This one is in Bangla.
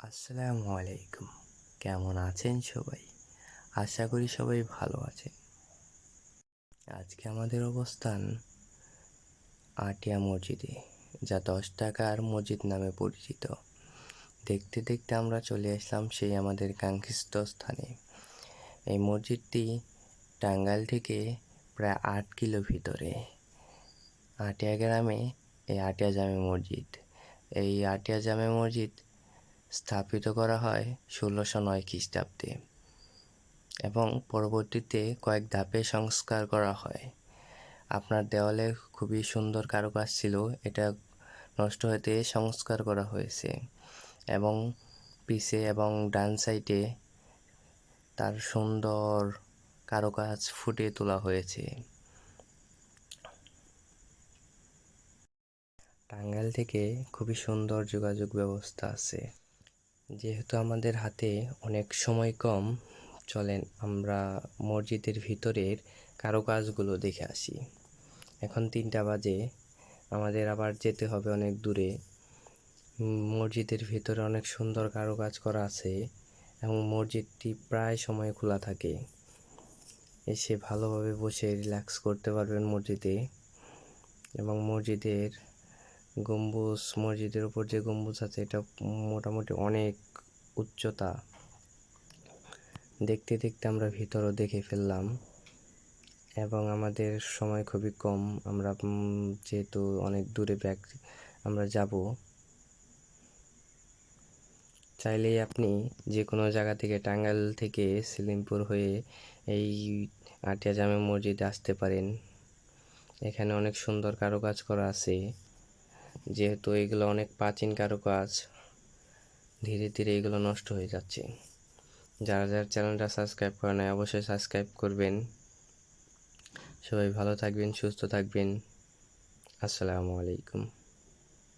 আসসালামু আলাইকুম। কেমন আছেন সবাই? আশা করি সবাই ভালো আছেন। আজকে আমাদের অবস্থান আটিয়া মসজিদে, যা দশ টাকার মসজিদ নামে পরিচিত। দেখতে দেখতে আমরা চলে আসলাম সেই আমাদের কাঙ্ক্ষিত স্থানে এই মসজিদটি টাঙ্গাইল থেকে প্রায় আট কিলো ভিতরে। আটিয়া গ্রামে এই আটিয়া জামে মসজিদ। এই আটিয়া জামে মসজিদ স্থাপিত করা হয় ষোলোশো নয় খ্রিস্টাব্দে এবং পরবর্তীতে কয়েক ধাপে সংস্কার করা হয়। আপনার দেওয়ালে খুবই সুন্দর কারুকাজ ছিল, এটা নষ্ট হতে সংস্কার করা হয়েছে এবং পিছে এবং ডান সাইডে তার সুন্দর কারুকাজ ফুটিয়ে তোলা হয়েছে। টাঙ্গাইল থেকে খুবই সুন্দর যোগাযোগ ব্যবস্থা আছে। যেহেতু আমাদের হাতে অনেক সময় কম, চলেন আমরা মসজিদের ভিতরের কারুকাজগুলো দেখে আসি। এখন তিনটা বাজে, আমাদের আবার যেতে হবে অনেক দূরে। মসজিদের ভিতরে অনেক সুন্দর কারুকাজ করা আছে এবং মসজিদটি প্রায় সময় খোলা থাকে। এসে ভালোভাবে বসে রিল্যাক্স করতে পারবেন মসজিদে এবং মসজিদের গম্বুজ, মসজিদের উপর যে গম্বুজ আছে, এটা মোটামুটি অনেক উচ্চতা। দেখতে দেখতে আমরা ভিতরও দেখে ফেললাম। এবং আমাদের সময় খুবই কম। আমরা যেহেতু অনেক দূরে ব্যাগ আমরা যাব। চাইলেই আপনি যে কোনো জায়গা থেকে টাঙ্গাইল থেকে সেলিমপুর হয়ে এই আটিয়া জামে মসজিদে আসতে পারেন। এখানে অনেক সুন্দর কারুকাজ করা আছে। যেহেতু এগুলো অনেক প্রাচীন কারুকাজ, ধীরে ধীরে এগুলো নষ্ট হয়ে যাচ্ছে। যারা যারা চ্যানেলটা সাবস্ক্রাইব করে নাই, অবশ্যই সাবস্ক্রাইব করবেন। সবাই ভালো থাকবেন, সুস্থ থাকবেন। আসসালামু আলাইকুম।